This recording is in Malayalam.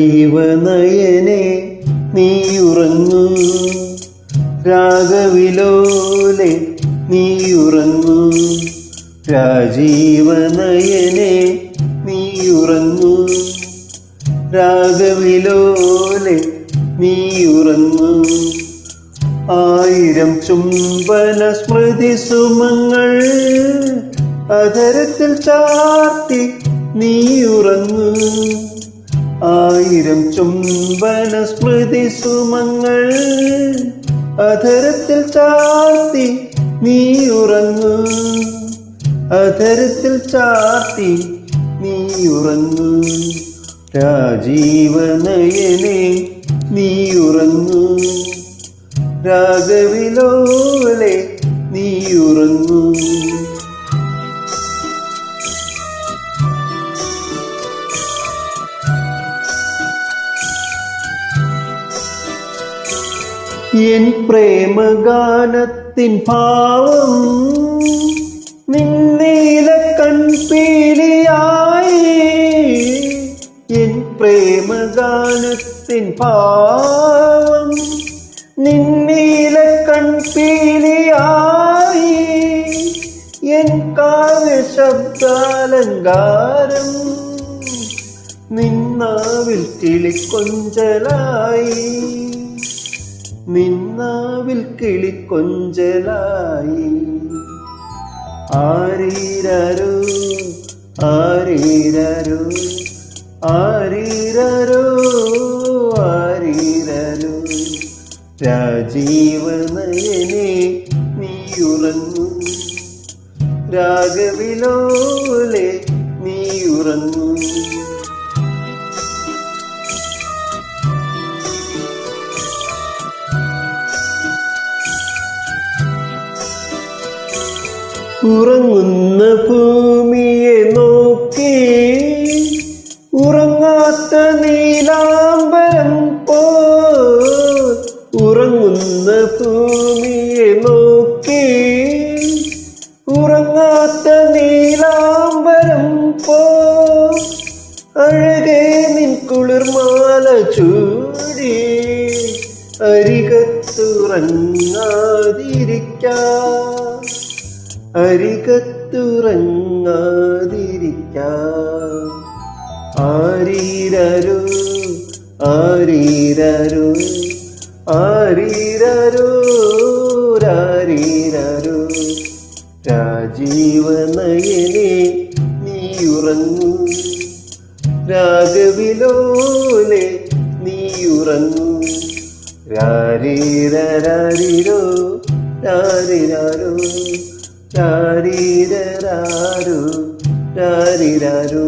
രാജീവനയനെ നീ ഉറങ്ങു രാഗവിലോലെ നീ ഉറങ്ങു രാജീവനയനെ നീ ഉറങ്ങു രാഗവിലോലെ നീ ഉറങ്ങു ആയിരം ചുംബന സ്മൃതി സുമങ്ങൾ അധരത്തിൽ ചാർത്തി നീ ഉറങ്ങൂ ചുംബന സ്മൃതി സുമങ്ങൾ. അധരത്തിൽ ചാർത്തി നീ ഉറങ്ങു. അധരത്തിൽ ചാർത്തി നീ ഉറങ്ങു. രാജീവനയനെ നീ ഉറങ്ങു. രാഗവിലോലെ നീ ഉറങ്ങൂ. എൻ പ്രേമഗാനത്തിൻ ഭാവം നിന്നീല കൺപീലിയായി. എൻ പ്രേമഗാനത്തിൻ ഭാവം നിന്നീല കൺപീലിയായി. എൻ കാവ്യ ശബ്ദാലങ്കാരം നിന്നാവിൽ കിളിക്കൊഞ്ചലായി. നിന്നാവിൽ കിളിക്കൊഞ്ചലായി ആരീരരോ ആരീരരോ ആരീരരോ ആരീരരോ. രാജീവനയനെ നീയുറങ്ങു രാഗവിലോലെ നീ ഉറങ്ങുന്ന ഭൂമിയെ നോക്കി ഉറങ്ങാത്ത നീലാംബരം പോ. ഉറങ്ങുന്ന ഭൂമിയെ നോക്കി ഉറങ്ങാത്ത നീലാംബരം പോ. അഴകേ നിൻ കുളിർമാല ചൂടി അരികത്തുറങ്ങാതിരിക്കാം. അരികത്തുറങ്ങാതിരിക്കാം. ആരീരരു ആരീരരു ആരീരരു രാരീരരു രാജീവനയനെ നീ ഉറങ്ങൂ രാഗവിലോലെ നീ ഉറങ്ങൂ രാരീരരാരിരോ രാരിരാരോ. രാരീരരാരോ രാരിരാരോ